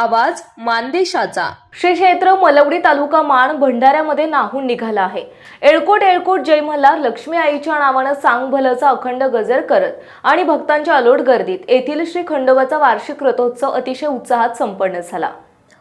आवाज मानदेशाचा. श्री क्षेत्र मलवडी तालुका माण भंडाऱ्यामध्ये नाहून निघाला आहे. एळकोट एळकोट जय मल्हार लक्ष्मी आईच्या नावानं सांग भलचा अखंड गजर करत आणि भक्तांच्या अलोट गर्दीत येथील श्री खंडोबाचा वार्षिक रथोत्सव अतिशय उत्साहात संपन्न झाला.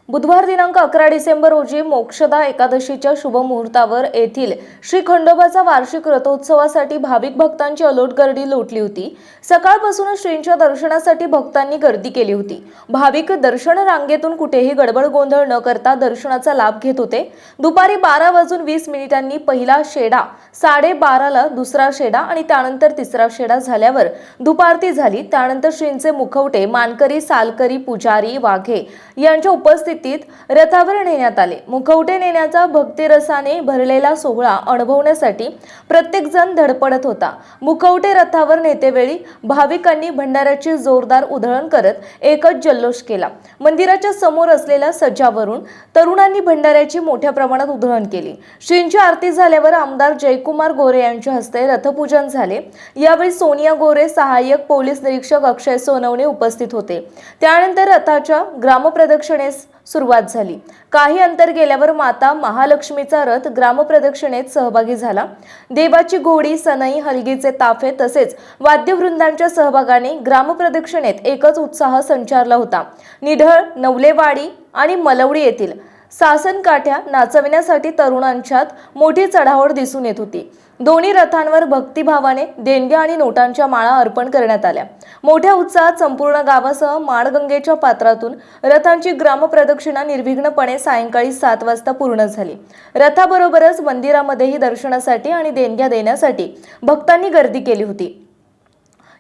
बुधवार दिनांक अकरा डिसेंबर रोजी मोक्षदा एकादशीच्या शुभ मुहूर्तावर येथील श्री खंडोबाचा वार्षिक रथोत्सवासाठी भाविक भक्तांची अलोट गर्दी लोटली होती. सकाळपासूनच श्रींच्या दर्शनासाठी भक्तांनी गर्दी केली होती. भाविक दर्शन रांगेतून कुठेही गडबड गोंधळ न करता दर्शनाचा लाभ घेत होते. दुपारी बारा वाजून वीस मिनिटांनी पहिला शेडा साडेबाराला दुसरा शेडा आणि त्यानंतर तिसरा शेडा झाल्यावर दुपारती झाली. त्यानंतर श्रींचे मुखवटे मानकरी सालकरी पुजारी वाघे यांच्या उपस्थितीत रथावर नेण्यात आले. मुखवटे नेण्याचा भक्तिरसाने भरलेला सोहळा अनुभवण्यासाठी प्रत्येक जण धडपडत होता. मुखवटे रथावर नेतेवेळी भाविकांनी भंडाऱ्याची जोरदार उधळण करत एकच जल्लोष केला. मंदिराच्या समोर असलेल्या सज्जावरून तरुणांनी भंडाऱ्याची मोठ्या प्रमाणात उधळण केली. श्रींची आरती झाल्यावर आमदार जयकुमार गोरे यांच्या हस्ते रथपूजन झाले. यावेळी सोनिया गोरे सहाय्यक पोलीस निरीक्षक अक्षय सोनवणे उपस्थित होते. त्यानंतर रथाच्या ग्रामप्रदक्षिणेस सुरुवात झाली. काही अंतर गेल्यावर माता महालक्ष्मीचा रथ ग्रामप्रदक्षिणेत सहभागी झाला. देवाची घोडी सनई हलगीचे ताफे तसेच वाद्यवृंदांच्या सहभागाने ग्रामप्रदक्षिणेत एकच उत्साह संचारला होता. निढळ नवलेवाडी आणि मलवडी येथील सासन काठ्या नाचविण्यासाठी तरुणांच्यात मोठी चढावड दिसून येत होती. दोन्ही रथांवर भक्तिभावाने देणग्या आणि नोटांच्या माळा अर्पण करण्यात आल्या. मोठ्या उत्साहात संपूर्ण गावासह माणगंगेच्या पात्रातून रथांची ग्रामप्रदक्षिणा निर्विघ्नपणे सायंकाळी सात वाजता पूर्ण झाली. रथाबरोबरच मंदिरामध्येही दर्शनासाठी आणि देणग्या देण्यासाठी भक्तांनी गर्दी केली होती.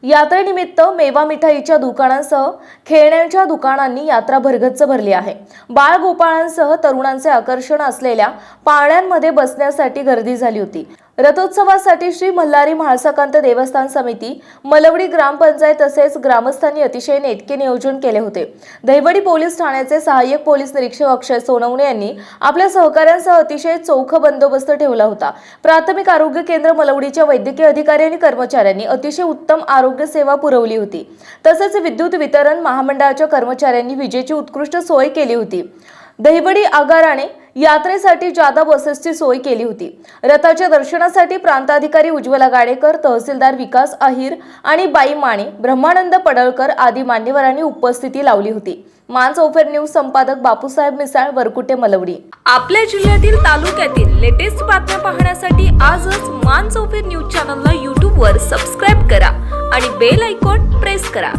यात्रेनिमित्त मेवा मिठाईच्या दुकानांसह खेळण्यांच्या दुकानांनी यात्रा भरगच्च भरली आहे. बाळगोपाळांसह तरुणांचे आकर्षण असलेल्या पाळण्यांमध्ये बसण्यासाठी गर्दी झाली होती. रथोत्सवासाठी श्री मल्हारी म्हाळसाकांत देवस्थान समिती मलवडी ग्रामपंचायत तसेच ग्रामस्थांनी अतिशय नेटके नियोजन केले होते. दहिवडी पोलीस ठाण्याचे सहाय्यक पोलीस निरीक्षक अक्षय सोनवणे यांनी आपल्या सहकाऱ्यांसह अतिशय चोख बंदोबस्त ठेवला होता. प्राथमिक आरोग्य केंद्र मलवडीच्या वैद्यकीय अधिकारी आणि कर्मचाऱ्यांनी अतिशय उत्तम आरोग्य सेवा पुरवली होती. तसेच विद्युत वितरण महामंडळाच्या कर्मचाऱ्यांनी विजेची उत्कृष्ट सोय केली होती. दहिवडी आगाराने यात्रेसाठी जादा बसेसची सोय केली होती. रथाच्या दर्शनासाठी प्रांताधिकारी उज्ज्वला गाडेकर तहसीलदार विकास अहिर आणि बाई माने ब्रह्मानंद पडळकर आदी मान्यवरांनी उपस्थिती लावली होती. मान ओफेर न्यूज संपादक बापूसाहेब मिसाळ वरकुटे मलवडी. आपल्या जिल्ह्यातील तालुक्यातील लेटेस्ट बातम्या पाहण्यासाठी आजच मान चौफेर न्यूज चॅनलला यूट्यूबवर सबस्क्राईब करा आणि बेल आयकॉन प्रेस करा.